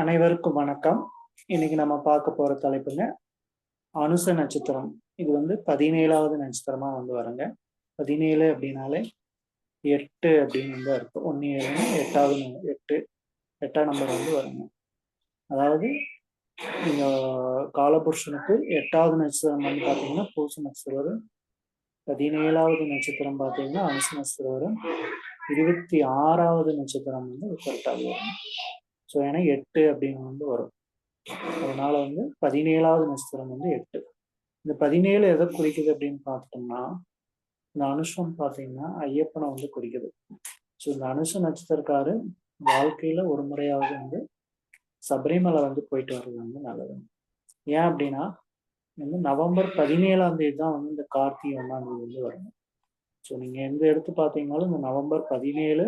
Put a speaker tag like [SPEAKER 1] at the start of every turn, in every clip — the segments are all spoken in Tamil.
[SPEAKER 1] அனைவருக்கும் வணக்கம். இன்னைக்கு நம்ம பார்க்க போற தலைப்புங்க அனுச நட்சத்திரம். இது வந்து பதினேழாவது நட்சத்திரமா வந்து வருங்க. பதினேழு அப்படின்னாலே எட்டு அப்படின்னு வந்து அர்த்தம். ஒன்னு ஏழு எட்டாவது எட்டு எட்டாம் நம்பர் வந்து வருங்க. அதாவது இந்த காலபுருஷனுக்கு எட்டாவது நட்சத்திரம் வந்து பார்த்தீங்கன்னா பூச நட்சத்திரம். வரும் பதினேழாவது நட்சத்திரம் பார்த்தீங்கன்னா அனுச நட்சத்திரம். வரும் இருபத்தி ஆறாவது நட்சத்திரம் வந்து கரெக்டாக வரும் ஸோ ஏன்னா எட்டு அப்படின்னு வந்து வரும். அதனால வந்து பதினேழாவது நட்சத்திரம் வந்து எட்டு. இந்த பதினேழு எதை குறிக்குது அப்படின்னு பார்த்துட்டோம்னா இந்த அனுஷம் பார்த்தீங்கன்னா ஐயப்பனை வந்து குறிக்குது. ஸோ இந்த அனுஷ நட்சத்திரக்காரு வாழ்க்கையில ஒரு முறையாவது வந்து சபரிமலை வந்து போயிட்டு வர்றது வந்து நல்லது. ஏன் அப்படின்னா வந்து நவம்பர் பதினேழாம் தேதி தான் வந்து இந்த கார்த்திகை ஒன்றாம் தேதி வந்து வரணும் ஸோ நீங்க எந்த எடுத்து பார்த்தீங்கனாலும் இந்த நவம்பர் பதினேழு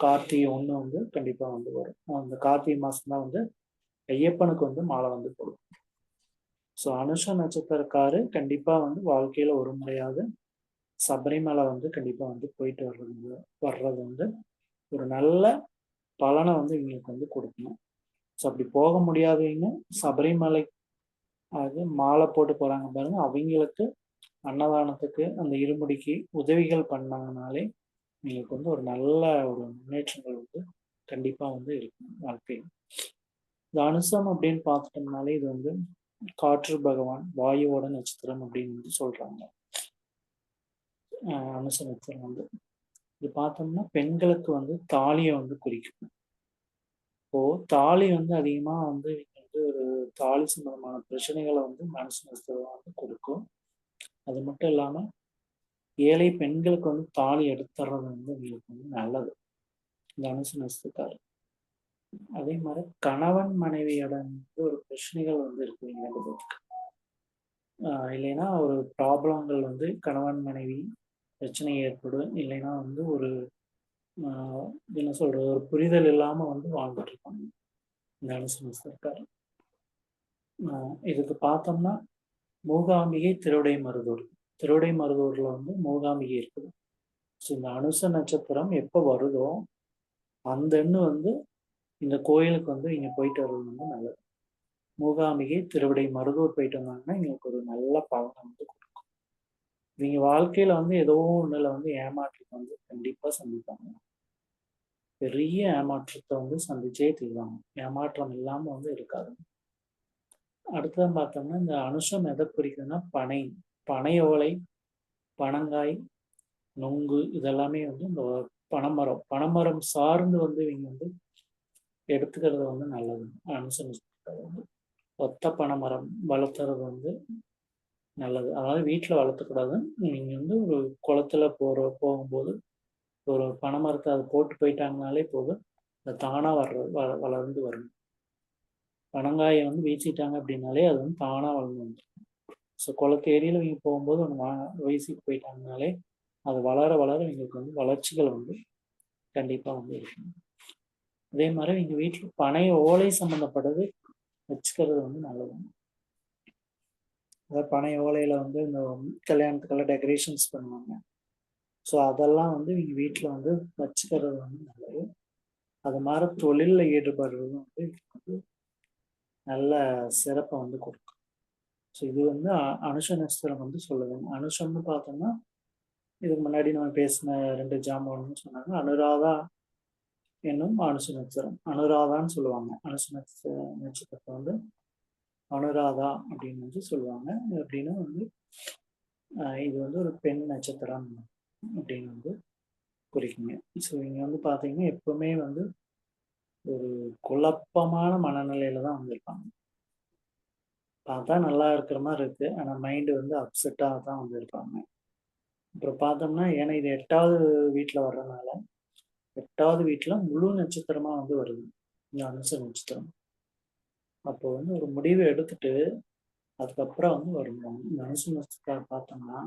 [SPEAKER 1] கார்த்திகை ஒன்று வந்து கண்டிப்பா வந்து வரும். அந்த கார்த்திகை மாசம் தான் வந்து ஐயப்பனுக்கு வந்து மாலை வந்து போடும். ஸோ அனுஷ நட்சத்திரக்காரு கண்டிப்பா வந்து வாழ்க்கையில ஒரு முறையாவது சபரிமலை வந்து கண்டிப்பா வந்து போயிட்டு வர்றது வர்றது வந்து ஒரு நல்ல பலனை வந்து இவங்களுக்கு வந்து கொடுக்கணும். ஸோ அப்படி போக முடியாதவங்க சபரிமலை அது மாலை போட்டு போறாங்க பாருங்க. அவங்களுக்கு அன்னதானத்துக்கு அந்த இருமுடிக்கு உதவிகள் பண்ணாங்கனாலே உங்களுக்கு வந்து ஒரு நல்ல ஒரு முன்னேற்றங்கள் வந்து கண்டிப்பாக வந்து இருக்கும் வாழ்க்கையில். இந்த அனுசம் அப்படின்னு பார்த்துட்டோம்னாலே இது வந்து காற்று பகவான் வாயுவோட நட்சத்திரம் அப்படின்னு வந்து சொல்றாங்க. அனுச நட்சத்திரம் வந்து. இது பார்த்தோம்னா பெண்களுக்கு வந்து தாலியை வந்து குறிக்கும். இப்போ தாலி வந்து அதிகமா வந்து வந்து ஒரு தாலி சம்பந்தமான பிரச்சனைகளை வந்து மனசு நட்சத்திரம் வந்து கொடுக்கும். அது மட்டும் இல்லாமல் ஏழை பெண்களுக்கு வந்து தாலி எடுத்துறது வந்து உங்களுக்கு வந்து நல்லது. தனுசு அனுச அதே மாதிரி கணவன் மனைவியோட வந்து ஒரு பிரச்சனைகள் வந்து இருக்கு இங்க இல்லைன்னா ஒரு ப்ராப்ளங்கள் வந்து கணவன் மனைவி பிரச்சனை ஏற்படும். இல்லைன்னா வந்து ஒரு என்ன சொல்றது ஒரு புரிதல் இல்லாம வந்து வாழ்ந்துட்டு இருப்பாங்க. தனுசு அனுசரிச்சு இதுக்கு பார்த்தோம்னா மூகாம்பிகை திருவிடை மருதூர். திருவிடை மருதூரில் வந்து மூகாம்பிகை இருக்குது. ஸோ இந்த அனுச நட்சத்திரம் எப்போ வருதோ அந்த எண்ணு வந்து இந்த கோயிலுக்கு வந்து இங்கே போயிட்டு வர்றது வந்து நல்லது. மூகாம்பிகை திருவிடை மருதூர் போயிட்டு வந்தாங்கன்னா எங்களுக்கு ஒரு நல்ல பலனை வந்து கொடுக்கும். இவங்க வாழ்க்கையில வந்து ஏதோ ஒன்றில் வந்து ஏமாற்றத்தை வந்து கண்டிப்பாக சந்திப்பாங்க. பெரிய ஏமாற்றத்தை வந்து சந்திச்சே தீர்வாங்க. ஏமாற்றம் இல்லாமல் வந்து இருக்காது. அடுத்ததான் பார்த்தோம்னா இந்த அனுஷம் எதை குறிக்குதுன்னா பனை. பனையோலை ஓலை பனங்காய் நொங்கு இதெல்லாமே வந்து இந்த பனைமரம் பனைமரம் சார்ந்து வந்து இவங்க வந்து எடுத்துக்கிறது வந்து நல்லது. அனுசரிச்சுக்கிறது வந்து ஒத்த பனைமரம் வளர்த்துறது வந்து நல்லது. அதாவது வீட்டில் வளர்த்தக்கூடாது. நீங்கள் வந்து ஒரு குளத்துல போகிற போகும்போது ஒரு பனைமரத்தை அதை போட்டு போயிட்டாங்கனாலே போதும். அது தானாக வர்ற வள வளர்ந்து வரும். பனங்காயை வந்து வீசிட்டாங்க அப்படின்னாலே அது வந்து தானாக வளர்ந்து வந்துடும் ஸோ குளத்து ஏரியில இவங்க போகும்போது ஒன்று வா போயிட்டாங்கனாலே அது வளர வளர இவங்களுக்கு வந்து வளர்ச்சிகள் வந்து கண்டிப்பாக வந்து இருக்கும். அதே மாதிரி இவங்க வீட்டில் பனை ஓலை சம்மந்தப்பட்டது வச்சுக்கிறது வந்து நல்லது. அதாவது பனை ஓலையில் வந்து இந்த கல்யாணத்துக்கெல்லாம் டெக்கரேஷன்ஸ் பண்ணுவாங்க. ஸோ அதெல்லாம் வந்து இவங்க வீட்டில் வந்து வச்சுக்கிறது வந்து நல்லது. அது மாதிரி தொழிலில் ஈடுபடுறதும் வந்து வந்து நல்ல சிறப்பை வந்து கொடுக்கும். ஸோ இது வந்து அனுஷ நட்சத்திரம் வந்து சொல்லுது அனுஷம்னு பார்த்தோம்னா இதுக்கு முன்னாடி நம்ம பேசின ரெண்டு ஜாமான்னு சொன்னாங்க. அனுராதா என்னும் அனுஷ நட்சத்திரம் அனுராதான்னு சொல்லுவாங்க. அனுஷ நட்ச நட்சத்திரத்தை வந்து அனுராதா அப்படின்னு வந்து சொல்லுவாங்க. அப்படின்னா வந்து இது வந்து ஒரு பெண் நட்சத்திரம் அப்படின்னு வந்து குறிக்குங்க. ஸோ இங்கே வந்து பார்த்தீங்கன்னா எப்பவுமே வந்து ஒரு குழப்பமான மனநிலையில தான் வந்திருப்பாங்க பார்த்தா நல்லா இருக்கிற மாதிரி இருக்கு. ஆனால் மைண்டு வந்து அப்செட்டாக தான் வந்து இருப்பாங்க அப்புறம் பார்த்தோம்னா ஏன்னா இது எட்டாவது வீட்டில் வர்றதுனால எட்டாவது வீட்டில் முழு நட்சத்திரமாக வந்து வருது. இந்த அனுச நட்சத்திரம். அப்போ வந்து ஒரு முடிவு எடுத்துட்டு அதுக்கப்புறம் வந்து வருவோம் இந்த அனுச நட்சத்திரம் பார்த்தோம்னா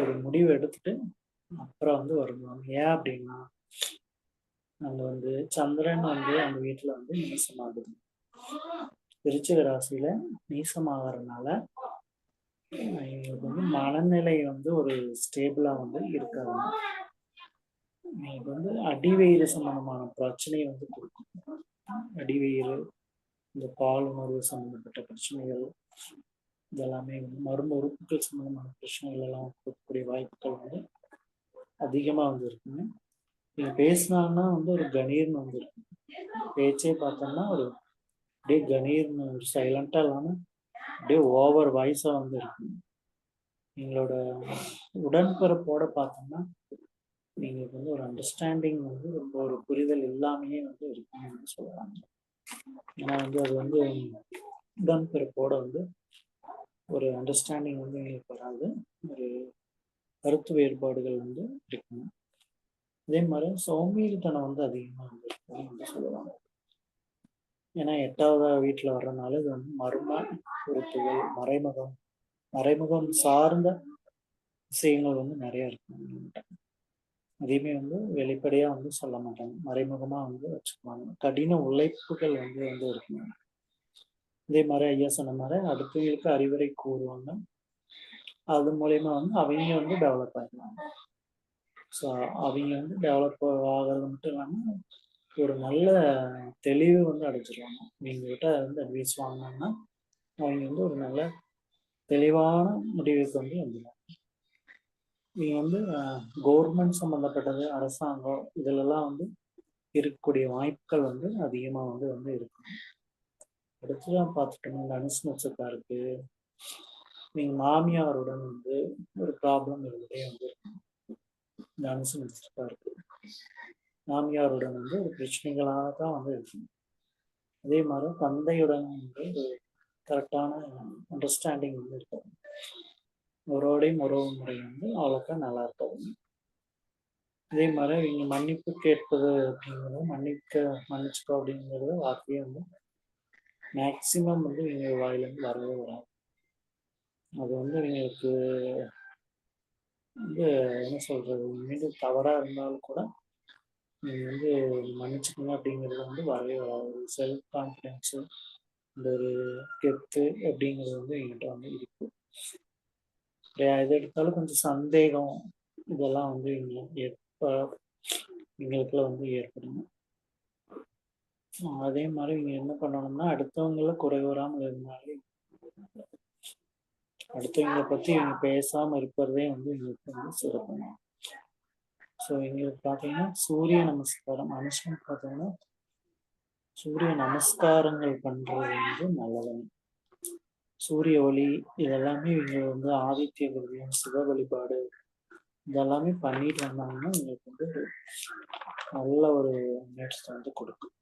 [SPEAKER 1] ஒரு முடிவு எடுத்துட்டு அப்புறம் வந்து வருவாங்க ஏன் அப்படின்னா அங்கே வந்து சந்திரன் வந்து அந்த வீட்டில் வந்து நீசமாகுது விருச்சிக ராசியில நீசமாகறதுனால எங்களுக்கு வந்து மனநிலை வந்து ஒரு ஸ்டேபிளா வந்து இருக்காது. நீங்க வந்து அடிவயிறு சம்பந்தமான பிரச்சனையை வந்து கொடுக்கும். அடிவயிறு இந்த பால் உணர்வு சம்மந்தப்பட்ட பிரச்சனைகள் இதெல்லாமே வந்து மரும உறுப்புகள் சம்மந்தமான பிரச்சனைகள் எல்லாம் கொடுக்கக்கூடிய வாய்ப்புகள் வந்து அதிகமாக வந்து இருக்குங்க. நீங்கள் பேசினான்னா வந்து ஒரு கணீர்னு வந்து இருக்கு பேச்சே பார்த்தோம்னா ஒரு அப்படியே கணீர்னு ஒரு சைலண்ட்டாக இல்லாமல் அப்படியே ஓவர் வாய்ஸாக வந்து இருக்கும் எங்களோட உடன்பிறப்போட பார்த்தோம்னா எங்களுக்கு வந்து ஒரு அண்டர்ஸ்டாண்டிங் வந்து ரொம்ப ஒரு புரிதல் இல்லாமையே வந்து இருக்குன்னு சொல்லலாம். ஏன்னா வந்து அது வந்து உடன்பிறப்போட வந்து ஒரு அண்டர்ஸ்டாண்டிங் வந்து எங்களுக்கு வராது. ஒரு கருத்து வேறுபாடுகள் வந்து இருக்கும். அதே மாதிரி சோம்பேறித்தனம் வந்து அதிகமாக வந்து இருக்குன்னு வந்து சொல்லலாம். ஏன்னா எட்டாவதாக வீட்டில் வர்றதுனால இது வந்து மர்ம உறுப்புகள் மறைமுகம் மறைமுகம் சார்ந்த விஷயங்கள் வந்து நிறைய இருக்கு அதையுமே வந்து வெளிப்படையாக வந்து சொல்ல மாட்டாங்க. மறைமுகமாக வந்து வச்சுக்குவாங்க. கடின உழைப்புகள் வந்து வந்து இருக்குங்க. இதே மாதிரி ஐயா சொன்ன மாதிரி அடுத்தவங்களுக்கு அறிவுரை கூறுவாங்க. அது மூலயமா வந்து அவங்க வந்து டெவலப் ஆகிடுவாங்க ஸோ அவங்க வந்து டெவலப் ஆகிறது மட்டும் இல்லாமல் ஒரு நல்ல தெளிவு வந்து அடைச்சிருவாங்க நீங்கள்கிட்ட வந்து அட்வைஸ் வாங்கினாங்கன்னா அவங்க வந்து ஒரு நல்ல தெளிவான முடிவுக்கு வந்து வந்துடுவாங்க. நீங்கள் வந்து கவர்மெண்ட் சம்மந்தப்பட்டது அரசாங்கம் இதிலெல்லாம் வந்து இருக்கக்கூடிய வாய்ப்புகள் வந்து அதிகமாக வந்து வந்து இருக்கும் அடுத்துலாம் பார்த்துட்டோம்னா இந்த இருக்குது நீங்கள் மாமியாருடன் வந்து ஒரு ப்ராப்ளம் இருந்ததே வந்து இந்த அனுசரிச்சிருக்காருக்கு மாமியாருடன் வந்து ஒரு பிரச்சனைகளாக தான் வந்து இருக்கும். அதே மாதிரி தந்தையுடன் வந்து ஒரு கரெக்டான அண்டர்ஸ்டாண்டிங் வந்து இருக்கும். ஒருவரையும் உறவு முறை வந்து அவ்வளோக்கா நல்லா இருக்கும். அதே மாதிரி இவங்க மன்னிப்பு கேட்பது அப்படிங்கிறது மன்னிக்க மன்னிச்சுக்கோ அப்படிங்கிறது வார்த்தையே வந்து மேக்சிமம் வந்து இவங்க வாயிலேருந்து வரவே வராது. அது வந்து இவங்களுக்கு வந்து என்ன சொல்கிறது மீண்டும் தவறாக இருந்தாலும் கூட நீங்கள் வந்து மன்னிச்சுக்கணும் அப்படிங்கிறது வந்து வரவே வராது. செல்ஃப் கான்ஃபிடென்ஸு இந்த ஒரு கெத்து அப்படிங்கிறது வந்து எங்கிட்ட வந்து இருக்கு. எது எடுத்தாலும் கொஞ்சம் சந்தேகம் இதெல்லாம் வந்து இங்கே எங்களுக்குள்ள வந்து ஏற்படும் அதே மாதிரி இங்க என்ன பண்ணணும்னா அடுத்தவங்கள குறை வராமல் இருந்தாலே அடுத்தவங்களை பத்தி இவங்க பேசாம இருக்கிறதே வந்து எங்களுக்கு வந்து சிறப்பு. ஸோ எங்களுக்கு பார்த்தீங்கன்னா சூரிய நமஸ்காரம் மனுஷன் பார்த்தீங்கன்னா சூரிய நமஸ்காரங்கள் பண்றது வந்து நல்லதுங்க சூரிய ஒளி இதெல்லாமே இவங்க வந்து ஆதித்ய குருவியம் சிவ வழிபாடு இதெல்லாமே பண்ணிட்டு வந்தாங்கன்னா எங்களுக்கு வந்து நல்ல ஒரு முன்னேற்றத்தை வந்து கொடுக்கும்.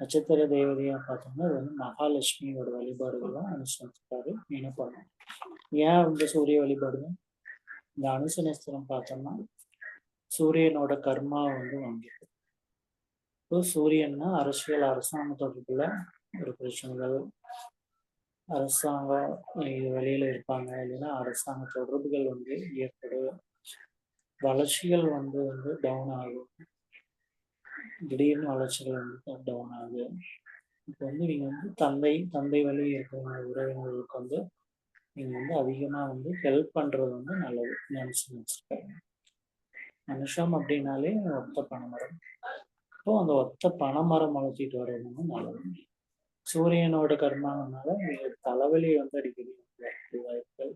[SPEAKER 1] நட்சத்திர தேவதையா பார்த்தோம்னா அது வந்து மகாலட்சுமியோட வழிபாடுகள்லாம் அனுசரிச்சுக்காரு என்ன பண்ணணும்? ஏன் வந்து சூரிய வழிபாடு இந்த அனுசனஸ்திரம் பார்த்தோம்னா சூரியனோட கர்மா வந்து வாங்கியது இப்போ சூரியன்னா அரசியல் அரசாங்க தொடர்புல ஒரு பிரச்சனைகள். அரசாங்கம் வெளியில இருப்பாங்க. இல்லைன்னா அரசாங்க தொடர்புகள் வந்து ஏற்படும் வளர்ச்சிகள் வந்து வந்து டவுன் ஆகும் திடீர்னு வளர்ச்சிகள் வந்து டவுன் ஆகும் இப்போ வந்து நீங்கள் வந்து தந்தை தந்தை வழி இருக்கிற உறவினர்களுக்கு வந்து நீங்கள் வந்து அதிகமாக வந்து ஹெல்ப் பண்ணுறது வந்து நல்லது. நினச்சி வச்சுருக்காங்க மனுஷம் அப்படின்னாலே ஒத்த பனைமரம் இப்போ அந்த ஒத்த பனைமரம் வளர்த்திட்டு வர்றது நல்லது. சூரியனோட கர்மானனால உங்களுக்கு தலைவலி வந்து அடிக்கடி வாய்ப்புகள்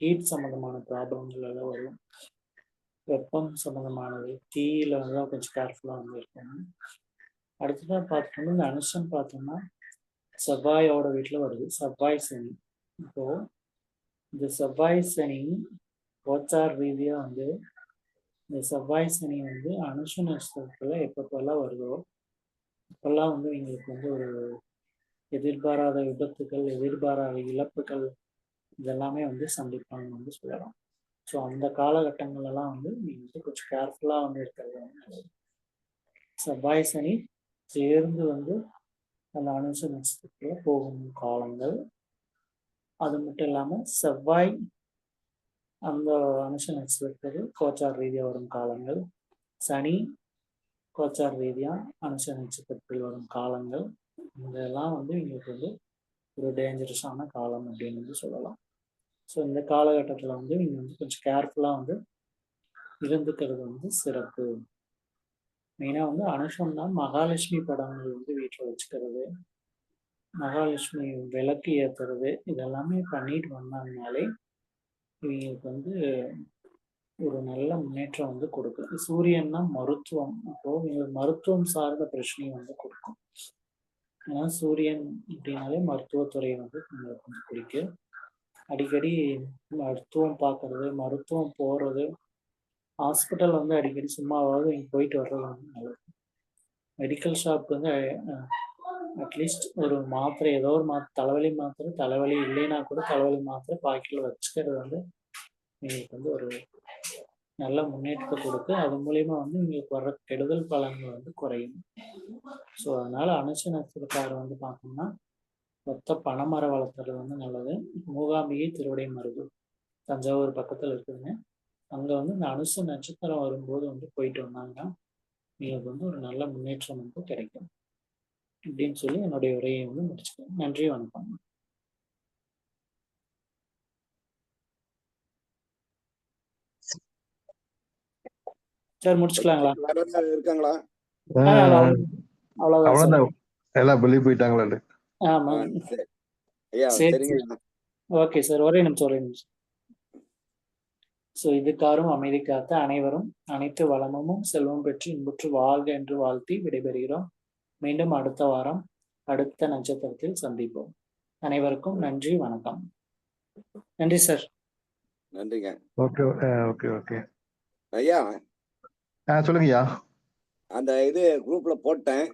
[SPEAKER 1] ஹீட் சம்மந்தமான ப்ராப்ளங்கள் எல்லாம் வரும். வெப்பம் சம்மந்தமானது தீயில வந்து கொஞ்சம் கேர்ஃபுல்லாக வந்து இருக்கணும். அடுத்ததாக பார்த்தோம்னா இந்த அனுஷம் பார்த்தோம்னா செவ்வாயோட வீட்டில் வருது. செவ்வாய் சனி. இப்போ இந்த செவ்வாய் சனி கோச்சார் ரீதியாக வந்து இந்த செவ்வாய் சனி வந்து அனுஷ நட்சத்திரத்துல எப்பப்பெல்லாம் வருதோ அப்பெல்லாம் வந்து எங்களுக்கு வந்து ஒரு எதிர்பாராத விபத்துகள் எதிர்பாராத இழப்புகள் இதெல்லாமே வந்து சந்திப்பாங்க வந்து சொல்லலாம். ஸோ அந்த காலகட்டங்கள்லாம் வந்து நீங்கள் வந்து கொஞ்சம் கேர்ஃபுல்லாக வந்து இருக்கிறது வந்து செவ்வாய் சனி சேர்ந்து வந்து அந்த அனுச நட்சத்திரத்தில் போகும் காலங்கள். அது மட்டும் இல்லாமல் செவ்வாய் அந்த அனுஷ நட்சத்திரத்தில் கோச்சார் ரீதியாக வரும் காலங்கள். சனி கோச்சார் ரீதியாக அனுஷ நட்சத்திரத்தில் வரும் காலங்கள். இதெல்லாம் வந்து எங்களுக்கு வந்து ஒரு டேஞ்சரஸான காலம் அப்படின்னு வந்து சொல்லலாம். ஸோ இந்த காலகட்டத்தில் வந்து நீங்கள் வந்து கொஞ்சம் கேர்ஃபுல்லாக வந்து இருந்துக்கிறது வந்து சிறப்பு. மெயினாக வந்து அனுஷம்னா மகாலட்சுமி படங்கள் வந்து வீட்டில் வச்சுக்கிறது. மகாலட்சுமி விளக்கு ஏத்துறது, இதெல்லாமே பண்ணிட்டு வந்தாங்கனாலே, இவங்களுக்கு வந்து ஒரு நல்ல முன்னேற்றம் வந்து கொடுக்கும். சூரியன்னா மருத்துவம். அப்போ இவங்களுக்கு மருத்துவம் சார்ந்த பிரச்சனையும் வந்து கொடுக்கும். ஏன்னா சூரியன் அப்படின்னாலே மருத்துவத்துறை வந்து நம்மளுக்கு வந்து பிடிக்கும் அடிக்கடி மருத்துவம் பார்க்கறது, மருத்துவம் போறது, ஹாஸ்பிட்டல் வந்து அடிக்கடி சும்மாவாவது இங்கே போயிட்டு வர்றது வந்து நல்லது. மெடிக்கல் ஷாப் வந்து அட்லீஸ்ட் ஒரு மாத்திரை ஏதோ ஒரு மாத் தலைவலி மாத்திரை, தலைவலி இல்லைன்னா கூட தலைவலி மாத்திரை பாக்கெட்ல வச்சுக்கிறது வந்து எங்களுக்கு வந்து ஒரு நல்ல முன்னேற்றத்தை கொடுத்து, அது மூலயமா வந்து எங்களுக்கு வர்ற கெடுதல் பலன்கள் வந்து குறையும். ஸோ அதனால அனுச நட்சத்திரக்காரர் வந்து பார்த்தோம்னா, மொத்த பனைமரம் வளர்த்துறது வந்து நல்லது. மூகாம்பிகை திருவிடை மருது தஞ்சாவூர் பக்கத்தில் இருக்குதுங்க. அங்கே வந்து இந்த அனுச நட்சத்திரம் வரும்போது வந்து போயிட்டு வந்தாங்கன்னா, எங்களுக்கு வந்து ஒரு நல்ல முன்னேற்றம் வந்து கிடைக்கும். இப்படின்னு சொல்லி என்னுடைய உரையை வந்து முடிச்சுக்கிறேன். நன்றி, வணக்கம். சார் முடிச்சுக்கலாங்களா?
[SPEAKER 2] இருக்காங்களா?
[SPEAKER 3] அவ்வளவுதான் எல்லாம் வெளியே போயிட்டாங்களே
[SPEAKER 2] ஆ,
[SPEAKER 1] ஆமாங்க.
[SPEAKER 2] சரி. ஐயா
[SPEAKER 1] சரி,
[SPEAKER 2] சரிங்க
[SPEAKER 1] சரி. Okay sir. ஒரே நிமிஷம், ஒரே நிமிஷம். ஸோ இதுக்காரும் அமைதி காத்த அனைவரும் அனைத்து வளமும் செல்வம் பெற்று இன்புற்று வாழ்க என்று வாழ்த்தி விடைபெறுகிறோம். மீண்டும் அடுத்த வாரம் அடுத்த நட்சத்திரத்தில் சந்திப்போம். அனைவருக்கும் நன்றி, வணக்கம். நன்றி சார்.
[SPEAKER 2] நன்றிங்க
[SPEAKER 3] ஓகே ஓகே ஓகே
[SPEAKER 2] ஐயா
[SPEAKER 3] ஆ சொல்லுங்கய்யா
[SPEAKER 2] அந்த இது குரூப்ல போட்டேன்